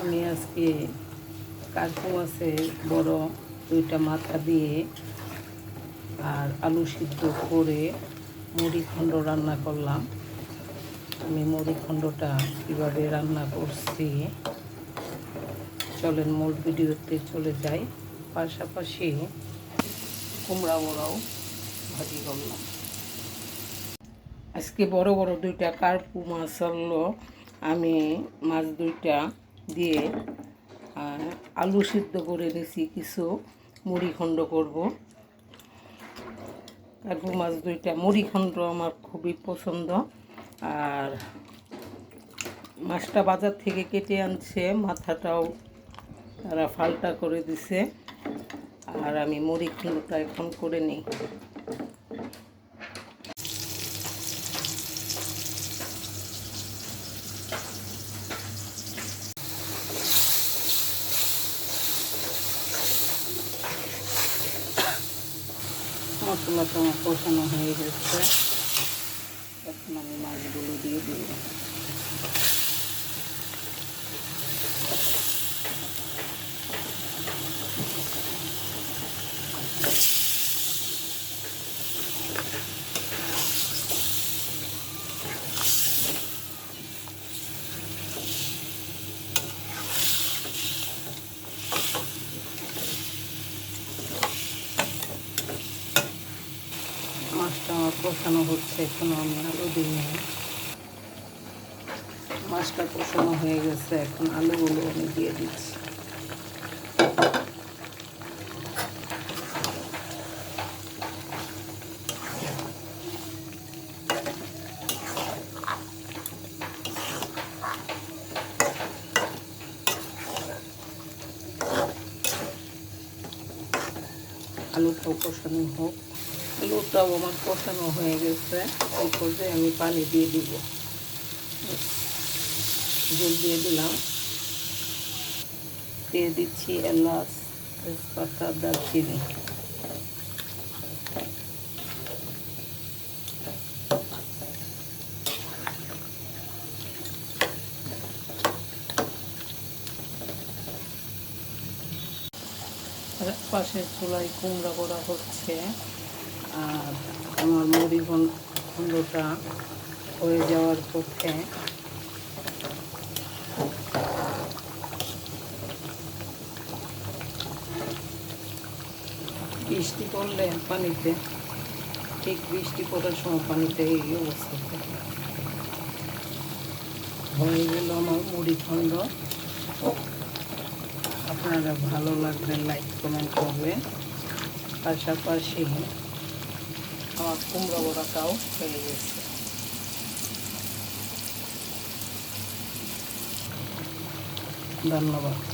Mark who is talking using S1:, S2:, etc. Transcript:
S1: আমি আজকে কার্পু আছে, বড় দুইটা মাথা দিয়ে আর আলু সিদ্ধ করে মুড়ি খণ্ড রান্না করলাম। আমি মুড়ি খণ্ডটা কীভাবে রান্না করছি, চলেন মূল ভিডিওতে চলে যাই। পাশাপাশি কুমড়া বড়াও ভাজি করলাম। আজকে বড় বড় দুইটা কার্পু মাছ আমি মাছ দুইটা দিয়ে আলু সিদ্ধ করে নিয়েছি কিছু মুড়ি খণ্ড করব। কার্পু মাছ দুইটা, মুড়ি খণ্ড আমার খুবই পছন্দ। আর মাছটা বাজার থেকে কেটে আনছে, মাথাটাও তারা ফালটা করে দিছে। আর আমি মুড়ি খণ্ডটা এখন করে নিই। মশলাটা আমার কষানো হয়ে গেছে। এখন আমি মাছগুলো দিয়ে দিই কষানো হচ্ছে এখনও আমি আলু দিইনি। মাছটা কষানো হয়ে গেছে, এখন আলুগুলো আমি দিয়ে দিচ্ছি। আলুটাও কষানো হোক। আলুটাও আমার কষানো হয়ে গেছে। এই পর্যায়ে আমি পানি দিয়ে দিব। জল দিয়ে দিলাম। দিয়ে দিচ্ছি এলাচ, তেজপাতা, দারচিনি। পাশের চুলায় কুমড়া করা হচ্ছে। আমার মুড়ি খণ্ডটা হয়ে যাওয়ার পক্ষে। বৃষ্টি পড়লে পানিতে, ঠিক বৃষ্টি পড়ার সময় পানিতে এই অবস্থা হয়ে গেল আমার মুড়ি খণ্ড আপনারা ভালো লাগবে লাইক কমেন্ট করবেন। পাশাপাশি আমার কুমড়ো বড়াটাও হয়ে গেছে। ধন্যবাদ।